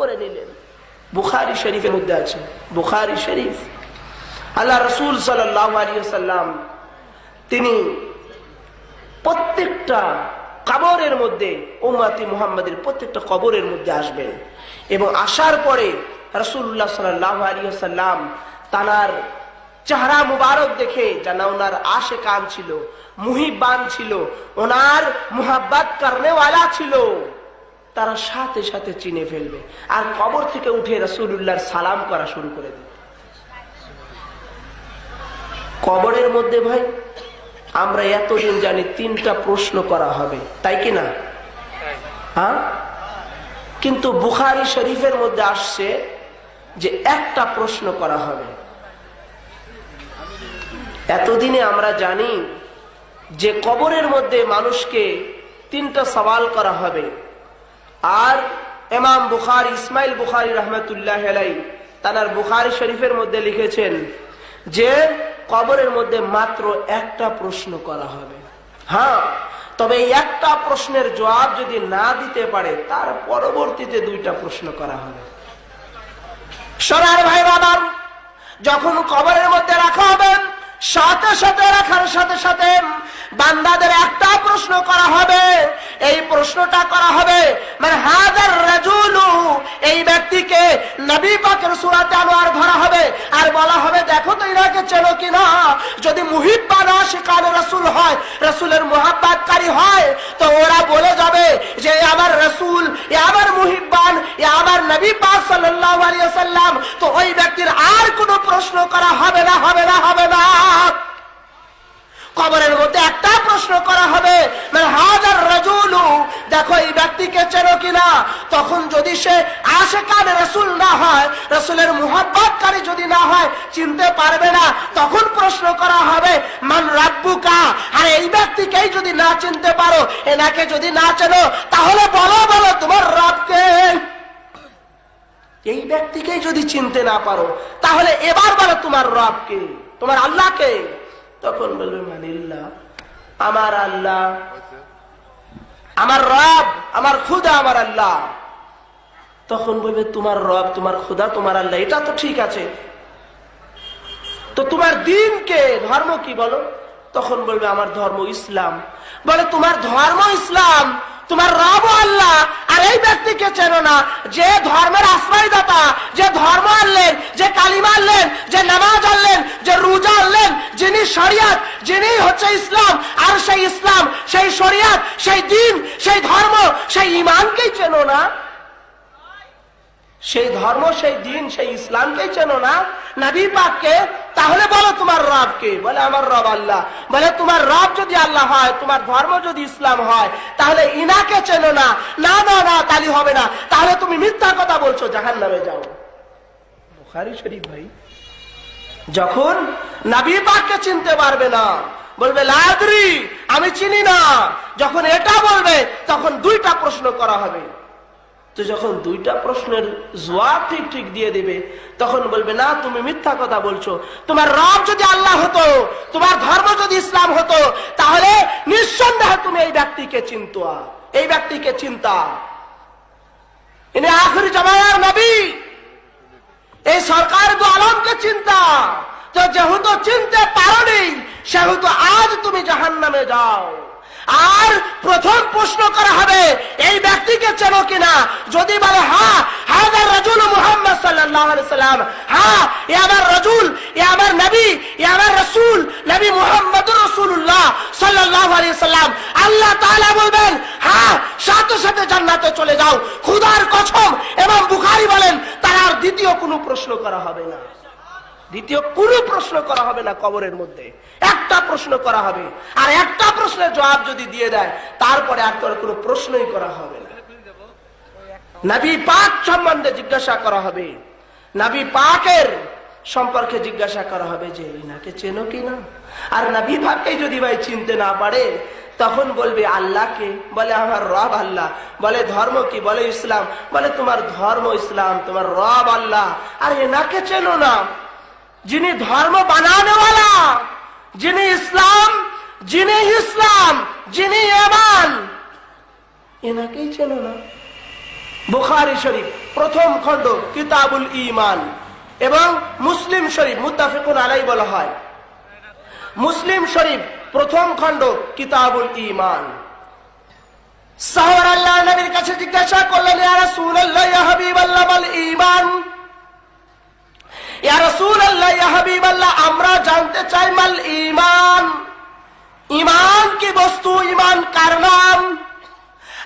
করে নিলেন। বুখারি শরীফের মধ্যে আছে। বুখারি শরীফ। আল্লাহ রসুল সাল্লাম তিনি প্রত্যেকটা কবরের মধ্যে, উম্মাতি মুহাম্মাদের প্রত্যেকটা কবরের মধ্যে আসবেন। এবং আসার পরে রসুল্লাহ সাল্লাহ আলী সাল্লাম তানার চেহারা মুবারক দেখে জানা ওনার আশে কান ছিল মুহিবান ছিল, ওনার মুহাব্বাত কারণেওয়ালা ছিল। তারা সাথে সাথে চিনে ফেলবে। আর কবর থেকে উঠে রসুল্লাহর সালাম করা শুরু করে দেবে। কবরের মধ্যে ভাই, আমরা এতদিন জানি তিনটা প্রশ্ন করা হবে। তাই কি না? হ্যাঁ? কিন্তু বুখারি শরীফের মধ্যে আসছে যে একটা প্রশ্ন করা হবে। এতদিনে আমরা জানি যে কবরের মধ্যে মানুষকে তিনটা সওয়াল করা হবে। আর এমাম বুখার, ইসমাইল বুখারি রহমতুল্লাহ আলাই তার বুখারি শরীফের মধ্যে লিখেছেন যে, কবরের মধ্যে মাত্র একটা প্রশ্ন করা হবে। হ্যাঁ তবে একটা প্রশ্নের জবাব যদি না দিতে পারে, তার পরবর্তীতে দুইটা প্রশ্ন করা হবে। সোনার ভাই বাবার যখন কবরের মধ্যে রাখা হবে সাথে সাথে রাখার সাথে সাথে বান্দাদের একটা প্রশ্ন করা হবে। এই প্রশ্নটা করা হবে মানে হাজার রাজুলু? এই ব্যক্তিকে নবী পাকের সুরাতে আনোয়ার ধরা হবে। আর বলা হবে, দেখো তো ইনাকে চেনো কিনা যদি মুহিব্বান আশিকান রাসূল হয়, রাসূলের মুহাব্বাতকারী হয়, তো ওরা বলে যাবে যে আমার রসুল, এ আমার মুহিব্বান, এ আমার নবী পাক সাল্লাল্লাহু আলাইহি ওয়াসাল্লাম। তো ওই ব্যক্তির আর কোনো প্রশ্ন করা হবে না হবে না কবরের মধ্যে একটা প্রশ্ন করা হবে মানে হাজার রাজুলু দেখো, এই ব্যক্তিকে চেনো কিনা? তখন যদি সে আশেকান রসুল না হয়, রসুলের মুহাব্বতকারী যদি না হয়, চিনতে পারবে না, তখন প্রশ্ন করা হবে, মান রাব্বুকা? আর এই ব্যক্তিকেই যদি না চিনতে পারো, এনাকে যদি না চেনো, তাহলে বলো বলো, তোমার রবকে। এই ব্যক্তিকেই যদি চিনতে না পারো, তাহলে এবার বলো, তোমার রবকে? তোমার আল্লাহকে? তখন বলবে, মানিল্লাহ, আমার আল্লাহ আমার রব, আমার খুদা, আমার আল্লাহ। তখন বলবে, তোমার রব, তোমার খুদা, তোমার আল্লাহ, এটা তো ঠিক আছে। তো তোমার দিনকে ধর্ম কি বলো? তখন বলবে, আমার ধর্ম ইসলাম। বলে, তোমার ধর্ম ইসলাম, তোমার রব আল্লাহ, আর এই ব্যক্তিকে চেনো না। যে ধর্মের আশ্রয়দাতা, যে ধর্ম আনলেন, যে কালিমা আনলেন, যে নামাজ আনলেন, যে রোজা আনলেন, যিনি শরিয়াত, যিনি হচ্ছে ইসলাম, আর সেই ইসলাম সেই শরিয়াত, সেই দিন, সেই ধর্ম, সেই ইমানকেই চেনো না। সেই ধর্ম, সেই দিন, সেই ইসলামকে চেনো না। নবী পাককে, তাহলে বলো তোমার রবকে। বলে, আমার রব আল্লাহ। বলে, তোমার রব যদি আল্লাহ হয়, তোমার ধর্ম যদি ইসলাম হয়, তাহলে ইনাকে চেনো না। না না না, তালি হবে না। তাহলে তুমি মিথ্যা কথা বলছো জাহান নামে যাও। বুখারি শরীফ ভাই, যখন নবী পাককে চিনতে পারবে না, বলবে, লাদ্রি আমি চিনি না। যখন এটা বলবে, তখন দুইটা প্রশ্ন করা হবে। তো যখন দুইটা প্রশ্নের জবাব ঠিক ঠিক দিয়ে দিবে, তখন বলবে, না, তুমি মিথ্যা কথা বলছো। তোমার রব যদি আল্লাহ হতো, তোমার ধর্ম যদি ইসলাম হতো, তাহলে নিঃসন্দেহে তুমি এই ব্যক্তিকে চিনত। এই ব্যক্তিকে চিন্তা। ইনি আখরি জমায়ার নবী। এই সরকার দু আলমকে চিন্তা। তো যেহেতু চিনতে পারোনি সেহেতু আজ তুমি জাহান নামে যাও। আর প্রথম প্রশ্ন করা হবে, এই ব্যক্তিকে চেনো কিনা? যদি বলে হ্যাঁ হাজার রাজুল মুহাম্মদ সাল্লাম। হ্যাঁ এ আমার রাজুল, এ আমার নবী, এ আমার রাসূল, নবী মুহাম্মদুর রাসূলুল্লাহ সাল্লাল্লাহু আলাইহি সাল্লাম। আল্লাহ তাআলা বলবেন হ্যাঁ সাথে সাথে জান্নাতে চলে যাও। খুদার কসম এবং বুখারি বলেন, তার দ্বিতীয় কোনো প্রশ্ন করা হবে না। দ্বিতীয়, কোনো প্রশ্ন করা হবে না কবরের মধ্যে। একটা প্রশ্ন করা হবে। আর একটা প্রশ্নের জবাব যদি দিয়ে দেয়, তারপরে আর তোর কোনো প্রশ্নই করা হবে না। নবী পাক সম্বন্ধে জিজ্ঞাসা করা হবে। নবী পাকের সম্পর্কে জিজ্ঞাসা করা হবে যে, ইনাকে চেনো কিনা আর নবী পাককে যদি ভাই চিনতে না পারে, তখন বলবে, আল্লাহকে। বলে, আমার রব আল্লাহ। বলে, ধর্ম কি? বলে, ইসলাম। বলে, তোমার ধর্ম ইসলাম, তোমার রব আল্লাহ। আর এনাকে চেনো না? যিনি ধর্ম বানানেওয়ালা যিনি ইসলাম যিনি ইসলাম যিনি এমান এনাকেই চেনো না বুখারি শরীফ প্রথম খণ্ড কিতাবুল ইমান এবং মুসলিম শরীফ মুত্তাফিকুন আলাই বলা হয় মুসলিম শরীফ প্রথম খণ্ড কিতাবুল ইমান সাহর আল্লাহ নবীর কাছে জিজ্ঞাসা করলেন ইয়া রাসূলুল্লাহ ইয়া হাবিবাল্লাহ বল ইমান ইয়া রাসূলুল্লাহ ইয়া হাবিবাল্লাহ আমরা জানতে চাই মাল ইমান ইমান কি বস্তু? ইমান কার নাম?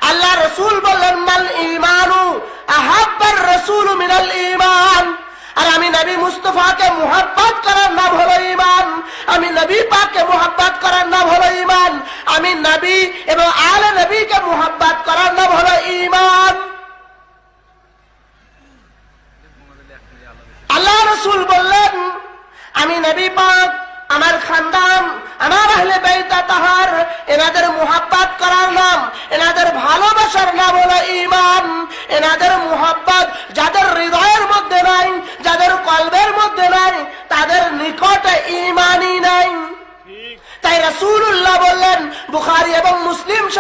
আল্লাহ রসুল বললেন, মাল ইমানু আহাব্বার রসুল মিনাল ইমান আর আমি নবী মুস্তফাকে মুহাব্বত করার নাম হলো ইমান আমি নবী পাককে মুহাব্বত করার নাম হলো ইমান আমি নবী এবং আলে নবীকে মুহাব্বত করার নাম হলো ইমান আল্লাহ আমি নবী পাক আমার খানদান আমার আহলে বেইতা তাহার এনাদের মুহাব্বাত করার নাম এনাদের ভালোবাসার নাম হলো ইমান এনাদের মুহাব্বাত যাদের হৃদয়ের মধ্যে নাই যাদের কলবের মধ্যে নাই তাদের নিকটে ইমানই নাই। তাই রাসূলুল্লাহ বললেন বুখারী এবং মুসলিম শরীফ